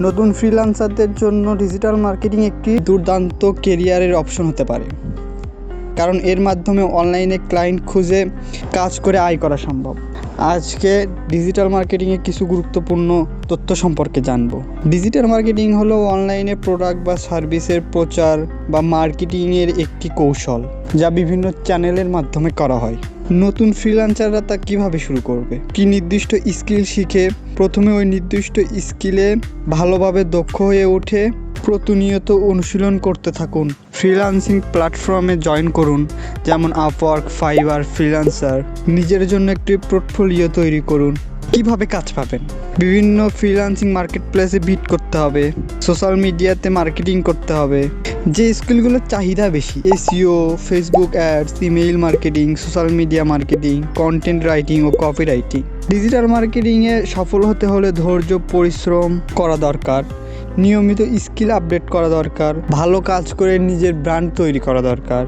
নতুন ফ্রিল্যান্সারদের জন্য digital marketing একটি দুর্দান্ত কেরিয়ারের অপশন হতে পারে। কারণ এর মাধ্যমে অনলাইনে ক্লায়েন্ট খুঁজে কাজ করে আয় করা সম্ভব। আজকে ডিজিটাল মার্কেটিংয়ে কিছু গুরুত্বপূর্ণ তথ্য সম্পর্কে জানব। ডিজিটাল মার্কেটিং হলো অনলাইনে প্রোডাক্ট বা সার্ভিসের প্রচার বা মার্কেটিংয়ের একটি কৌশল, যা বিভিন্ন চ্যানেলের মাধ্যমে করা হয়। নতুন ফ্রিল্যান্সাররা তা কীভাবে শুরু করবে? কি নির্দিষ্ট স্কিল শিখে প্রথমে ওই নির্দিষ্ট স্কিলে ভালোভাবে দক্ষ হয়ে ওঠে? প্রতিনিয়ত অনুশীলন করতে থাকুন। ফ্রিল্যান্সিং প্ল্যাটফর্মে জয়েন করুন, যেমন আপওয়ার্ক ফাইবার ফ্রিল্যান্সার নিজের জন্য একটি পোর্টফোলিও তৈরি করুন। কীভাবে কাজ পাবেন? বিভিন্ন ফ্রিল্যান্সিং মার্কেট প্লেসে বিট করতে হবে। সোশ্যাল মিডিয়াতে মার্কেটিং করতে হবে। যে স্কিলগুলোর চাহিদা বেশি SEO Facebook ads email marketing social media marketing content writing ও কপি রাইটিং ডিজিটাল মার্কেটিংয়ে সফল হতে হলে ধৈর্য, পরিশ্রম করা দরকার। নিয়মিত স্কিল আপডেট করা দরকার। ভালো কাজ করে নিজের ব্র্যান্ড তৈরি করা দরকার।